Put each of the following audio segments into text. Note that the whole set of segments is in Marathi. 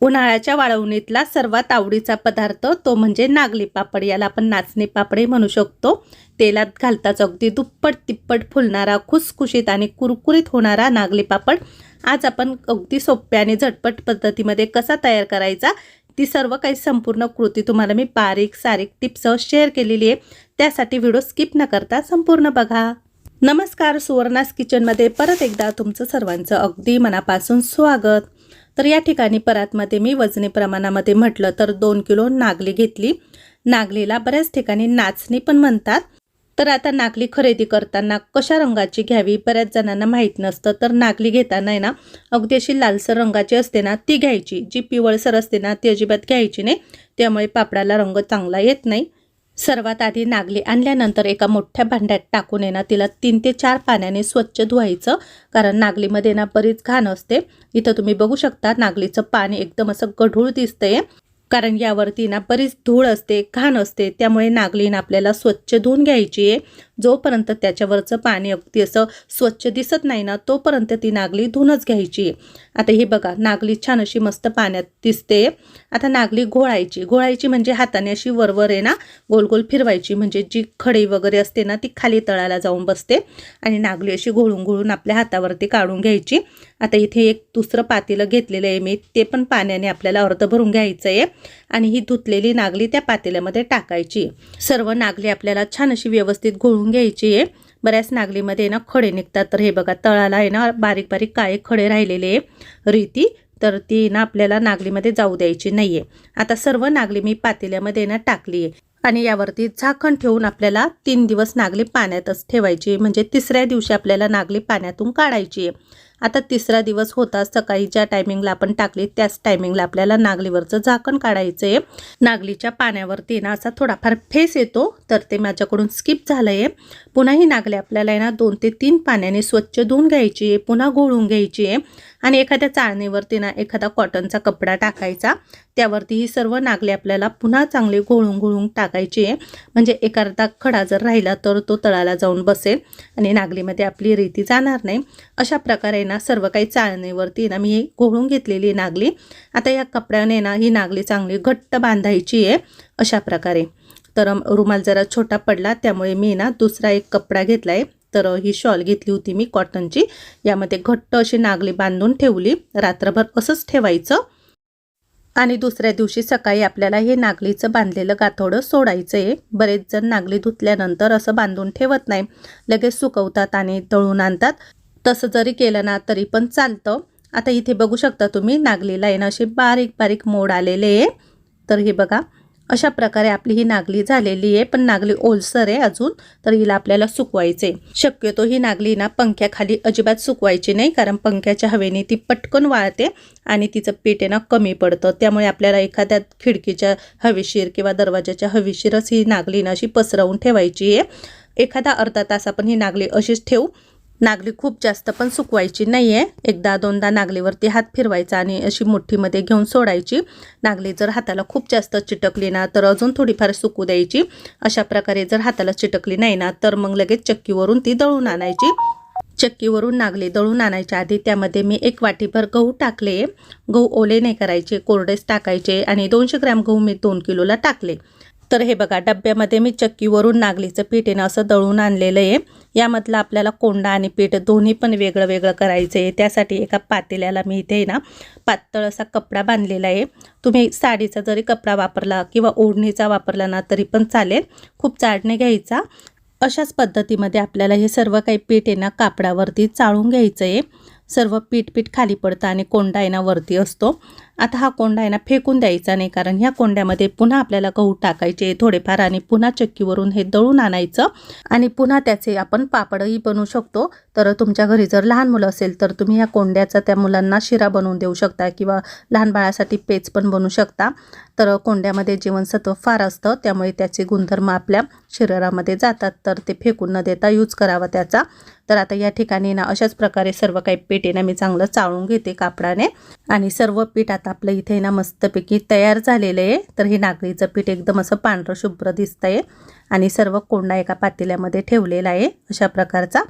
उन्हाळ्याच्या वाळवणीतला सर्वात आवडीचा पदार्थ तो म्हणजे नागली पापड. याला आपण नाचणी पापडे म्हणू शकतो. तेलात घालताच अगदी दुप्पट तिप्पट फुलणारा खुसखुशीत आणि कुरकुरीत होणारा नागली पापड. आज आपण अगदी सोप्या आणि झटपट पद्धतीमध्ये कसा तयार करायचा ती सर्व काही संपूर्ण कृती तुम्हाला मी बारीक सारीक टिप्ससह शेअर केलेली आहे. त्यासाठी व्हिडिओ स्किप न करता संपूर्ण बघा. नमस्कार सुवर्णास किचनमध्ये परत एकदा तुमचं सर्वांचं अगदी मनापासून स्वागत. तर या ठिकाणी परातमध्ये मी वजनी प्रमाणामध्ये म्हटलं तर दोन किलो नागली घेतली. नागलीला बऱ्याच ठिकाणी नाचणी पण म्हणतात. तर आता नागली खरेदी करताना कशा रंगाची घ्यावी बऱ्याच जणांना माहीत नसतं. तर नागली घेताना ना अगदी अशी लालसर रंगाची असते ना ती घ्यायची. जी पिवळसर असते ना ती अजिबात घ्यायची नाही. त्यामुळे पापडाला रंग चांगला येत नाही. सर्वात आधी नागली आणल्यानंतर एका मोठ्या भांड्यात टाकून येणार तिला तीन ते चार पाण्याने स्वच्छ धुवायचं. कारण नागलीमध्ये ना बरीच घाण असते. इथं तुम्ही बघू शकता नागलीचं पाणी एकदम असं गढूळ दिसतंय. कारण यावरती ना बरीच धूळ असते घाण असते. त्यामुळे नागलीनं आपल्याला स्वच्छ धुवून घ्यायची आहे. जोपर्यंत त्याच्यावरचं पाणी अगदी असं स्वच्छ दिसत नाही ना तोपर्यंत ती नागली धुवूनच घ्यायची. आहे आता हे बघा नागली छान अशी मस्त पाण्यात दिसते. आता नागली घोळायची. घोळायची म्हणजे हाताने अशी वरवर आहे ना गोल गोल फिरवायची. म्हणजे जी खडी वगैरे असते ना ती खाली तळाला जाऊन बसते. आणि नागली अशी घोळून घोळून आपल्या हातावरती काढून घ्यायची. आता इथे एक दुसरं पातेलं घेतलेलं आहे मी. ते पण पाण्याने आपल्याला अर्ध भरून घ्यायचं आहे आणि ही धुतलेली नागली त्या पातेल्यामध्ये टाकायची. सर्व नागली आपल्याला छान अशी व्यवस्थित घोळून घ्यायची आहे. बऱ्याच नागलीमध्ये ना खडे निघतात. तर हे बघा तळाला आहे ना बारीक बारीक काळे खडे राहिलेले आहे. रीती तर ती ना आपल्याला नागलीमध्ये जाऊ द्यायची नाही आहे. आता सर्व नागली मी पातेल्यामध्ये ना टाकली आहे. आणि यावरती झाकण ठेवून आपल्याला तीन दिवस नागली पाण्यातच ठेवायची म्हणजे तिसऱ्या दिवशी आपल्याला नागली पाण्यातून काढायची आहे. आता तिसरा दिवस होता सकाळी ज्या टायमिंगला आपण टाकली. त्याच टायमिंगला आपल्याला नागलीवरचं झाकण काढायचं आहे. नागलीच्या पाण्यावरती ना असा थोडाफार फेस येतो. तर ते माझ्याकडून स्किप झालं आहे पुन्हा ही नागली आपल्याला आहे ना दोन ते तीन पाण्याने स्वच्छ धुवून घ्यायची आहे पुन्हा घोळून घ्यायची आहे. आणि एखाद्या चाळणीवरती ना एखादा कॉटनचा कपडा टाकायचा. त्यावरती ही सर्व नागली आपल्याला पुन्हा चांगली घोळून घोळून टाकायची आहे. म्हणजे एखादा खडा जर राहिला तर तो तळाला जाऊन बसेल आणि नागलीमध्ये आपली रीती जाणार नाही. अशा प्रकारे ना सर्व काही चाळणीवरती ना मी घोळून घेतलेली नागली. आता या कपड्याने ना ही नागली चांगली घट्ट बांधायची आहे. अशा प्रकारे. तर रुमाल जरा छोटा पडला त्यामुळे मी ना दुसरा एक कपडा घेतला आहे तर ही शॉल घेतली होती मी कॉटनची. यामध्ये घट्ट अशी नागली बांधून ठेवली. रात्रभर असंच ठेवायचं. आणि दुसऱ्या दिवशी सकाळी आपल्याला हे नागलीचं बांधलेलं गाथोडं सोडायचं आहे बरेच जण नागली धुतल्यानंतर असं बांधून ठेवत नाही. लगेच सुकवतात आणि तळून आणतात. तसं जरी केलं ना तरी पण चालतं. आता इथे बघू शकता तुम्ही नागलीला आहे ना असे बारीक बारीक मोड आलेले आहे. तर हे बघा. अशा प्रकारे आपली ही नागली झालेली आहे. पण नागली ओलसर आहे अजून तर हिला आपल्याला सुकवायचे. शक्यतो ही नागली ना पंख्याखाली अजिबात सुकवायची नाही कारण पंख्याच्या हवेने ती पटकन वाळते आणि तिचं पीठ आहे ना कमी पडतं. त्यामुळे आपल्याला एखाद्या खिडकीच्या हवेशीर किंवा दरवाजाच्या हवेशीरच ही नागली ना अशी पसरवून ठेवायची आहे. एखादा अर्धा तास आपण ही नागली अशीच ठेवू. नागली खूप जास्त पण सुकवायची नाही आहे एकदा दोनदा नागलीवरती हात फिरवायचा आणि अशी मुठ्ठीमध्ये घेऊन सोडायची. नागली जर हाताला खूप जास्त चिटकली ना तर अजून थोडीफार सुकू द्यायची. अशा प्रकारे जर हाताला चिटकली नाही ना तर मग लगेच चक्कीवरून ती दळून आणायची. चक्कीवरून नागली दळून आणायच्या आधी त्यामध्ये मी एक वाटीभर गहू टाकले. गहू ओले नाही करायचे कोरडेच टाकायचे आणि दोनशे ग्रॅम गहू मी दोन किलोला टाकले. तर हे बघा डब्यामध्ये मी चक्कीवरून नागलीचं पीठ येणं असं दळून आणलेलं आहे. यामधलं आपल्याला कोंडा आणि पीठ दोन्ही पण वेगळं वेगळं करायचं आहे त्यासाठी एका पातेल्याला मी इथे ना पातळ असा कपडा बांधलेला आहे. तुम्ही साडीचा जरी कपडा वापरला किंवा ओढणीचा वापरला ना तरी पण चालेल. खूप चाडणे घ्यायचा. अशाच पद्धतीमध्ये आपल्याला हे सर्व काही पीठ आहे ना कापडावरती चाळून घ्यायचं आहे सर्व पीठ पीठ खाली पडतं आणि कोंडा आहे ना वरती असतो. आता हा कोंडा आहे ना फेकून द्यायचा नाही. कारण ह्या कोंड्यामध्ये पुन्हा आपल्याला गहू टाकायचे थोडेफार आणि पुन्हा चक्कीवरून हे दळून आणायचं. आणि पुन्हा त्याचे आपण पापडही बनवू शकतो. तर तुमच्या घरी जर लहान मुलं असेल तर तुम्ही ह्या कोंड्याचा त्या मुलांना शिरा बनवून देऊ शकता किंवा लहान बाळासाठी पेच पण बनवू शकता. तर कोंड्यामध्ये जीवनसत्व फार असतं त्यामुळे त्याचे गुणधर्म आपल्या शरीरामध्ये जातात. तर ते फेकून न देता यूज करावा त्याचा. तर आता या ठिकाणी ना अशाच प्रकारे सर्व काही पीठ ना मी चांगलं चाळून घेते कापडाने. आणि सर्व पीठ आता आपलं इथे ना मस्तपैकी तयार झालेलं आहे. तर हे नागरीचं पीठ एकदम असं पांढरं शुभ्र दिसतंय. आणि सर्व कोंडा एका पातेल्यामध्ये ठेवलेला आहे. अशा प्रकारचा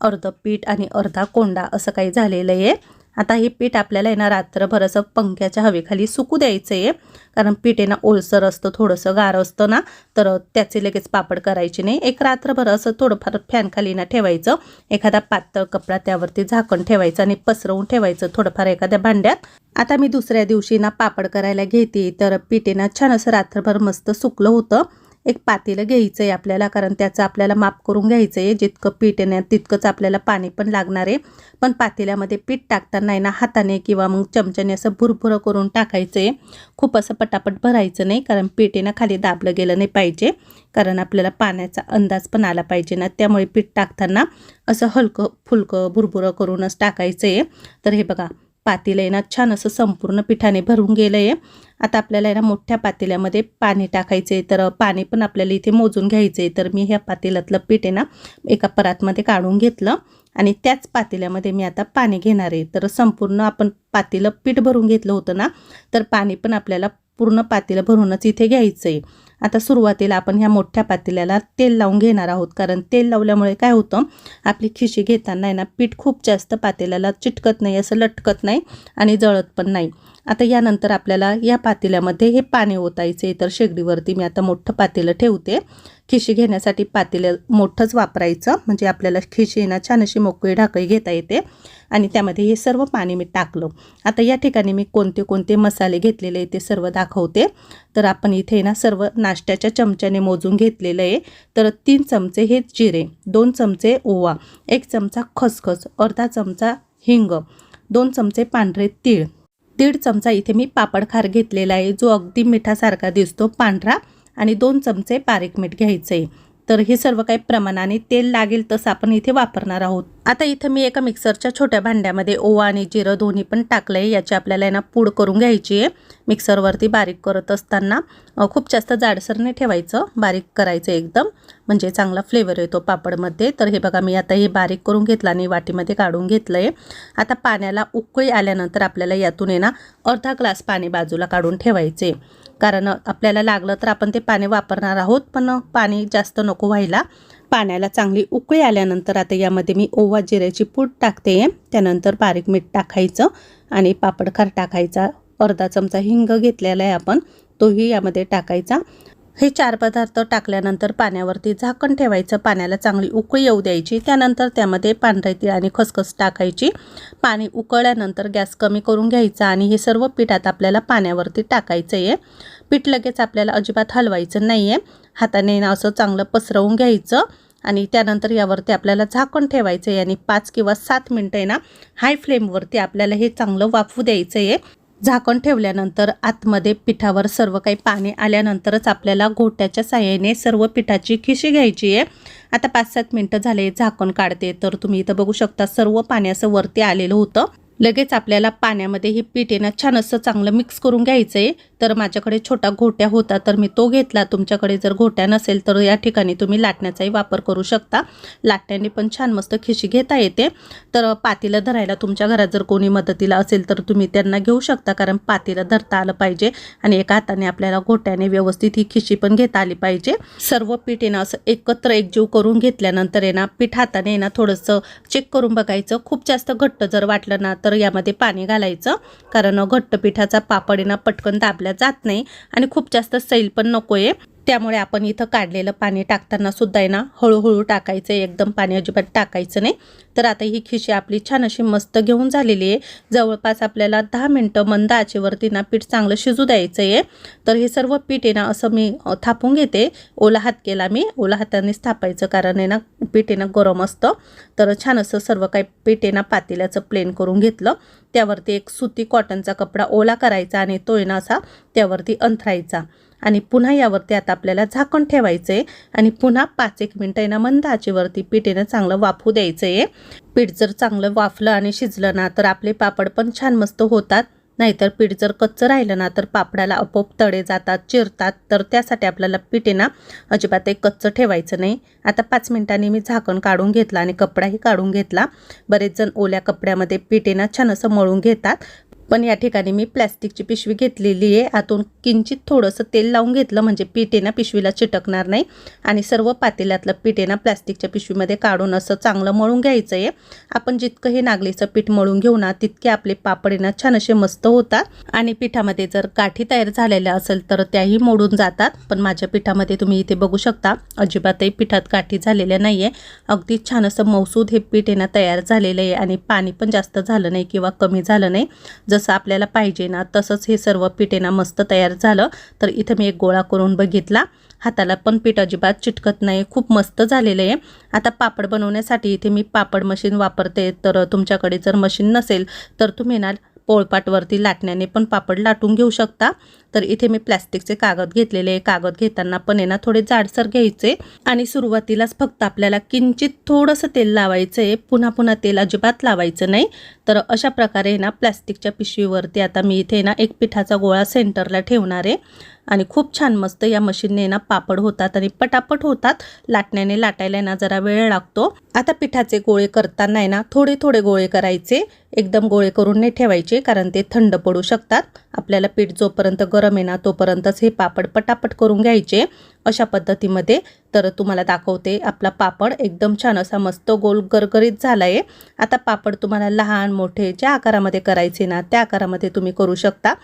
अर्ध पीठ आणि अर्धा कोंडा असं काही झालेलं आहे. आता हे पीठ आपल्याला आहे ना रात्रभर असं पंख्याच्या हवेखाली सुकू द्यायचं आहे कारण पीठ आहे ना ओलसर असतं थोडंसं गार असतं ना. तर त्याचे लगेच पापड करायचे नाही. एक रात्रभर असं थोडंफार फॅनखाली ना ठेवायचं. एखादा पातळ कपडा त्यावरती झाकण ठेवायचं आणि पसरवून ठेवायचं थोडंफार एखाद्या भांड्यात. आता मी दुसऱ्या दिवशी ना पापड करायला घेते. तर पीठ आहे ना छान असं रात्रभर मस्त सुकलं होतं. एक पातेलं घ्यायचं आहे आपल्याला कारण त्याचं आपल्याला माप करून घ्यायचं आहे जितकं पीठ आहे तितकंच आपल्याला पाणी पण लागणार आहे. पण पातेल्यामध्ये पीठ टाकताना आहे ना हाताने किंवा मग चमच्याने असं भुरभुरं करून टाकायचं आहे खूप असं पटापट भरायचं नाही कारण पीठ ना खाली दाबलं गेलं नाही पाहिजे. कारण आपल्याला पाण्याचा अंदाज पण आला पाहिजे ना. त्यामुळे पीठ टाकताना असं हलकं फुलकं भुरभुरं करूनच टाकायचं आहे तर हे बघा पातेलं आहे ना छान असं संपूर्ण पिठाने भरून गेलं आहे आता आपल्याला आहे ना मोठ्या पातेल्यामध्ये पाणी टाकायचं आहे तर पाणी पण आपल्याला इथे मोजून घ्यायचं आहे तर मी ह्या पातेल्यातलं पीठ आहे ना एका परातमध्ये काढून घेतलं आणि त्याच पातेल्यामध्ये मी आता पाणी घेणार आहे. तर संपूर्ण आपण पातेलं पीठ भरून घेतलं होतं ना तर पाणी पण आपल्याला पूर्ण पातेलं भरूनच इथे घ्यायचं आहे आता सुरुवातीला आपण ह्या मोठ्या पातेल्याला तेल लावून घेणार आहोत. कारण तेल लावल्यामुळे काय होतं? आपली खिशी घेताना आहे ना पीठ खूप जास्त पातेल्याला चिटकत नाही असं लटकत नाही आणि जळत पण नाही. आता यानंतर आपल्याला या पातेल्यामध्ये हे पाणी ओतायचे तर शेगडीवरती मी आता मोठं पातेलं ठेवते. खिशी घेण्यासाठी पातेलं मोठंच वापरायचं. म्हणजे आपल्याला खिशी ना छान अशी मोकळी ढाकळी घेता येते. आणि त्यामध्ये हे सर्व पाणी मी टाकलं. आता या ठिकाणी मी कोणते कोणते मसाले घेतलेले आहे ते सर्व दाखवते. तर आपण इथे ना सर्व नाश्त्याच्या चमच्याने मोजून घेतलेलं आहे. तर तीन चमचे हे जिरे दोन चमचे ओवा एक चमचा खसखस अर्धा चमचा हिंग दोन चमचे पांढरे तीळ दीड चमचा इथे मी पापड खार घेतलेला आहे जो अगदी मिठासारखा दिसतो पांढरा आणि दोन चमचे बारीक मीठ घ्यायचं आहे तर हे सर्व काही प्रमाणाने तेल लागेल तसं आपण इथे वापरणार आहोत. आता इथं मी एका मिक्सरच्या छोट्या भांड्यामध्ये ओवा आणि जिरं दोन्ही पण टाकलं आहे याची आपल्याला ना पूड करून घ्यायची आहे. मिक्सरवरती बारीक करत असताना खूप जास्त जाडसर नाही ठेवायचं. बारीक करायचं एकदम. म्हणजे चांगला फ्लेवर येतो पापडमध्ये. तर हे बघा मी आता हे बारीक करून घेतलं आणि वाटीमध्ये काढून घेतलं आहे आता पाण्याला उकळी आल्यानंतर आपल्याला यातून आहे ना अर्धा ग्लास पाणी बाजूला काढून ठेवायचे. कारण आपल्याला लागलं तर आपण ते पाणी वापरणार आहोत पण पाणी जास्त नको व्हायला. पाण्याला चांगली उकळी आल्यानंतर आता यामध्ये मी ओवा जिऱ्याची पूड टाकते. त्यानंतर बारीक मीठ टाकायचं आणि पापडखार टाकायचा. अर्धा चमचा हिंग घेतलेला आहे आपण. तोही यामध्ये टाकायचा. हे चार पदार्थ टाकल्यानंतर पाण्यावरती झाकण ठेवायचं. पाण्याला चांगली उकळी येऊ द्यायची. त्यानंतर त्यामध्ये पांढरे तीळ आणि खसखस टाकायची. पाणी उकळल्यानंतर गॅस कमी करून घ्यायचा आणि हे सर्व पिठात आपल्याला पाण्यावरती टाकायचं आहे पीठ लगेच आपल्याला अजिबात हलवायचं नाही आहे हाताने असं चांगलं पसरवून घ्यायचं. आणि त्यानंतर यावरती आपल्याला झाकण ठेवायचं आहे आणि पाच किंवा सात मिनटं आहे ना हाय फ्लेमवरती आपल्याला हे चांगलं वाफू द्यायचं आहे. झाकण ठेवल्यानंतर आतमध्ये पिठावर सर्व काही पाणी आल्यानंतरच आपल्याला घोट्याच्या साह्याने सर्व पिठाची खिशी घ्यायची आहे. आता पाच सात मिनटं झाले झाकण काढते. तर तुम्ही इथं बघू शकता सर्व पाणी असं वरती आलेलं होतं. लगेच आपल्याला पाण्यामध्ये हे पीठ आहे ना छान असं चांगलं मिक्स करून घ्यायचं आहे. तर माझ्याकडे छोटा घोट्या होता तर मी तो घेतला. तुमच्याकडे जर घोट्या नसेल तर या ठिकाणी तुम्ही लाटण्याचाही वापर करू शकता. लाटण्याने पण छान मस्त खिशी घेता येते. तर पातीला धरायला तुमच्या घरात जर कोणी मदतीला असेल तर तुम्ही त्यांना घेऊ शकता कारण पातीला धरता आलं पाहिजे आणि एका हाताने आपल्याला घोट्याने व्यवस्थित ही खिशी पण घेता आली पाहिजे. सर्व पीठ येणं असं एकत्र एकजीव करून घेतल्यानंतर आहे ना पीठ हाताने आहे ना थोडंसं चेक करून बघायचं. खूप जास्त घट्ट जर वाटलं ना तर यामध्ये पाणी घालायचं. कारण घट्ट पिठाचा पापड आहे ना पटकन दाबल्या जात नाही आणि खूप जास्त सैल पण नको आहे त्यामुळे आपण इथं काढलेलं पाणी टाकताना सुद्धा आहे ना हळूहळू टाकायचं आहे एकदम पाणी अजिबात टाकायचं नाही. तर आता ही खिशी आपली छान अशी मस्त घेऊन झालेली आहे. जवळपास आपल्याला दहा मिनटं मंद आचेवरती ना पीठ चांगलं शिजू द्यायचं आहे तर हे सर्व पीठ आहे ना असं मी थापून घेते. ओला हात केला मी. ओला हातानेच थापायचं कारण आहे ना पीठ आहे ना गरम असतं. तर छान असं सर्व काही पीठ आहे ना पातेल्याचं प्लेन करून घेतलं. त्यावरती एक सुती कॉटनचा कपडा ओला करायचा आणि तो आहे ना असा त्यावरती अंथरायचा. आणि पुन्हा यावरती आता आपल्याला झाकण ठेवायचं आहे आणि पुन्हा पाच एक मिनटं आहे ना मंद आचेवरती पिठेनं चांगलं वाफू द्यायचं आहे पीठ जर चांगलं वाफलं आणि शिजलं ना तर आपले पापड पण छान मस्त होतात. नाहीतर पीठ जर कच्चं राहिलं ना तर पापडाला आपोआप तडे जातात चिरतात. तर त्यासाठी आपल्याला पीठ ना अजिबात एक कच्चं ठेवायचं नाही. आता पाच मिनिटांनी मी झाकण काढून घेतलं आणि कपडाही काढून घेतला. बरेच जण ओल्या कपड्यामध्ये पीठ ना छान असं मळून घेतात. पण या ठिकाणी मी प्लॅस्टिकची पिशवी घेतलेली आहे. आतून किंचित थोडंसं तेल लावून घेतलं म्हणजे पीठ ना पिशवीला चिटकणार नाही. आणि सर्व पातेल्यातलं पीठ ना प्लॅस्टिकच्या पिशवीमध्ये काढून असं चांगलं मळून घ्यायचं आहे. आपण जितकं हे नागलीचं पीठ मळून घेऊ ना तितके आपले पापड ना छान असे मस्त होतात. आणि पिठामध्ये जर गाठी तयार झालेल्या असेल तर त्याही मोडून जातात. पण माझ्या पिठामध्ये तुम्ही इथे बघू शकता अजिबातही पिठात गाठी झालेल्या नाही आहे अगदी छान असं मौसूद हे पीठ आहे ना तयार झालेलं आहे. आणि पाणी पण जास्त झालं नाही किंवा कमी झालं नाही. जसं आपल्याला पाहिजे ना तसंच हे सर्व पीठ ना मस्त तयार झालं. तर इथं मी एक गोळा करून बघितला. हाताला पण पीठ अजिबात चिटकत नाही. खूप मस्त झालेलं आहे. आता पापड बनवण्यासाठी इथे मी पापड मशीन वापरते. तर तुमच्याकडे जर मशीन नसेल तर तुम्ही ना पोळपाटवरती लाटण्याने पण पापड लाटून घेऊ शकता. तर इथे मी प्लॅस्टिकचे कागद घेतलेले कागद घेताना पण आहे ना थोडे जाडसर घ्यायचे. आणि सुरुवातीलाच फक्त आपल्याला किंचित थोडंसं तेल लावायचं आहे. पुन्हा पुन्हा तेल अजिबात लावायचं नाही. तर अशा प्रकारे ना प्लॅस्टिकच्या पिशवीवरती आता मी इथे ना एक पिठाचा गोळा सेंटरला ठेवणार आहे. आणि खूप छान मस्त या मशीनने ना पापड होतात आणि पटापट होतात. लाटण्याने लाटायला ना जरा वेळ लागतो. आता पिठाचे गोळे करताना आहे ना थोडे थोडे गोळे करायचे. एकदम गोळे करून नाही ठेवायचे कारण ते थंड पडू शकतात. आपल्याला पीठ जोपर्यंत गरम आहे ना तोपर्यंतच हे पापड पटापट करून घ्यायचे. अशा पद्धतीमध्ये तर तुम्हाला दाखवते आपला पापड. एकदम छान असा मस्त गोल गरगरीत झाला आहे आता पापड तुम्हाला लहान मोठे ज्या आकारामध्ये करायचे ना त्या आकारामध्ये तुम्ही करू शकता.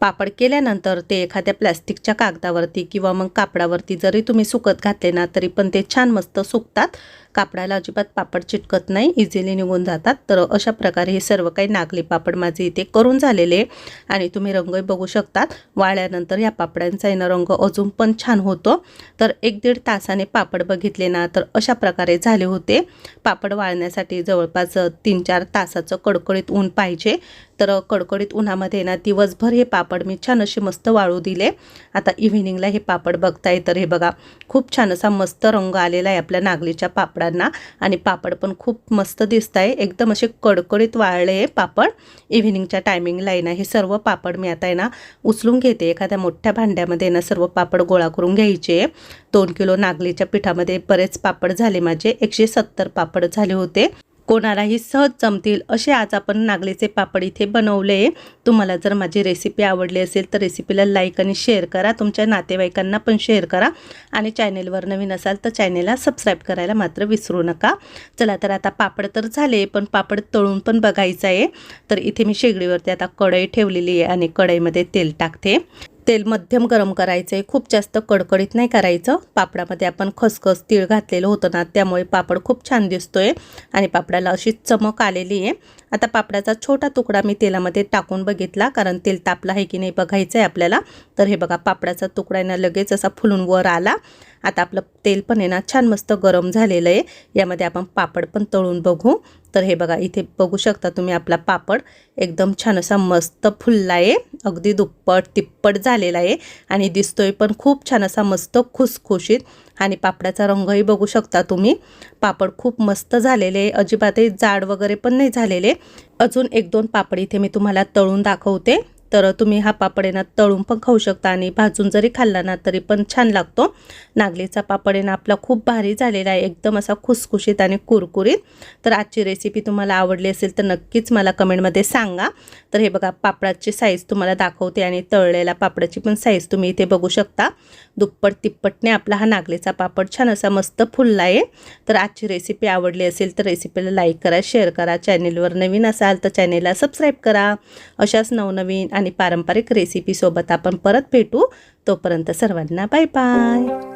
पापड केल्यानंतर ते एखाद्या प्लॅस्टिकच्या कागदावरती किंवा मग कापडावरती जरी तुम्ही सुकत घातले ना तरी पण ते छान मस्त सुकतात. कापडाला अजिबात पापड चिटकत नाही इझिली निघून जातात. तर अशा प्रकारे हे सर्व काही नागली पापड माझे इथे करून झालेले आणि तुम्ही रंगही बघू शकतात. वाळल्यानंतर या पापड्यांचा येणं रंग अजून पण छान होतो. तर एक दीड तासाने पापड बघितले ना तर अशा प्रकारे झाले होते. पापड वाळण्यासाठी जवळपास तीन चार तासाचं कडकडीत ऊन पाहिजे. तर कडकडीत उन्हामध्ये ना दिवसभर हे पापड मी छान असे मस्त वाळू दिले. आता इव्हिनिंगला हे पापड बघताय तर हे बघा खूप छान असा मस्त रंग आलेला आहे आपल्या नागलीच्या पापड पापडांना आणि पापड पण खूप मस्त दिसत आहे एकदम असे कडकडीत वाळले आहे पापड. इव्हिनिंगच्या टायमिंगला आहे ना हे सर्व पापड मी आता आहे ना उचलून घेते. एखाद्या मोठ्या भांड्यामध्ये ना सर्व पापड गोळा करून घ्यायचे. दोन किलो नागलीच्या पिठामध्ये बरेच पापड झाले माझे. एकशे सत्तर पापड झाले होते. कोणालाही सहज जमतील असे आज आपण नागलीचे पापड इथे बनवले. तुम्हाला जर माझी रेसिपी आवडली असेल तर रेसिपीला लाईक आणि शेअर करा. तुमच्या नातेवाईकांना पण शेअर करा. आणि चॅनेलवर नवीन असाल तर चॅनेलला सबस्क्राईब करायला मात्र विसरू नका. चला तर आता पापड तर झाले पण पापड तळून पण बघायचं आहे. तर इथे मी शेगडीवरती आता कढई ठेवलेली आहे आणि कढईमध्ये तेल टाकते. तेल मध्यम गरम करायचं आहे खूप जास्त कडकडीत नाही करायचं. पापडामध्ये आपण खसखस तीळ घातलेलं होतं ना त्यामुळे पापड खूप छान दिसतोय. आणि पापडाला अशी चमक आलेली आहे. आता पापडाचा छोटा तुकडा मी तेलामध्ये टाकून बघितला कारण तेल तापला आहे की नाही बघायचं आहे आपल्याला. तर हे बघा पापडाचा तुकडा लगेच असा फुलून वर आला. आता आपलं तेल पण आहे ना छान मस्त गरम झालेलं आहे. यामध्ये आपण पापड पण तळून बघू. तर हे बघा इथे बघू शकता तुम्ही आपला पापड. एकदम छान असा मस्त फुलला आहे. अगदी दुप्पट तिप्पट झालेला आहे. आणि दिसतोय पण खूप छान असा मस्त खुसखुशीत. आणि पापडाचा रंगही बघू शकता तुम्ही. पापड खूप मस्त झालेले अजिबातही जाड वगैरे पण नाही झालेले. अजून एक दोन पापड इथे मी तुम्हाला तळून दाखवते. तर तुम्ही हा पापड आहे ना तळून पण खाऊ शकता आणि भाजून जरी खाल्ला ना तरी पण छान लागतो. नागलीचा पापड आहे ना आपला खूप भारी झालेला आहे एकदम असा खुसखुशीत आणि कुरकुरीत. तर आजची रेसिपी तुम्हाला आवडली असेल तर नक्कीच मला कमेंटमध्ये सांगा. तर हे बघा पापडाची साईज तुम्हाला दाखवते आणि तळलेल्या पापडाची पण साईज तुम्ही इथे बघू शकता. दुप्पट तिप्पटने आपला हा नागलीचा पापड छान असा मस्त फुलला आहे. तर आजची रेसिपी आवडली असेल तर रेसिपीला लाईक करा शेअर करा चॅनेलवर नवीन असाल तर चॅनेलला सबस्क्राईब करा. अशाच नवनवीन आणि पारंपरिक रेसिपीसोबत आपण परत भेटू. तोपर्यंत सर्वांना बाय बाय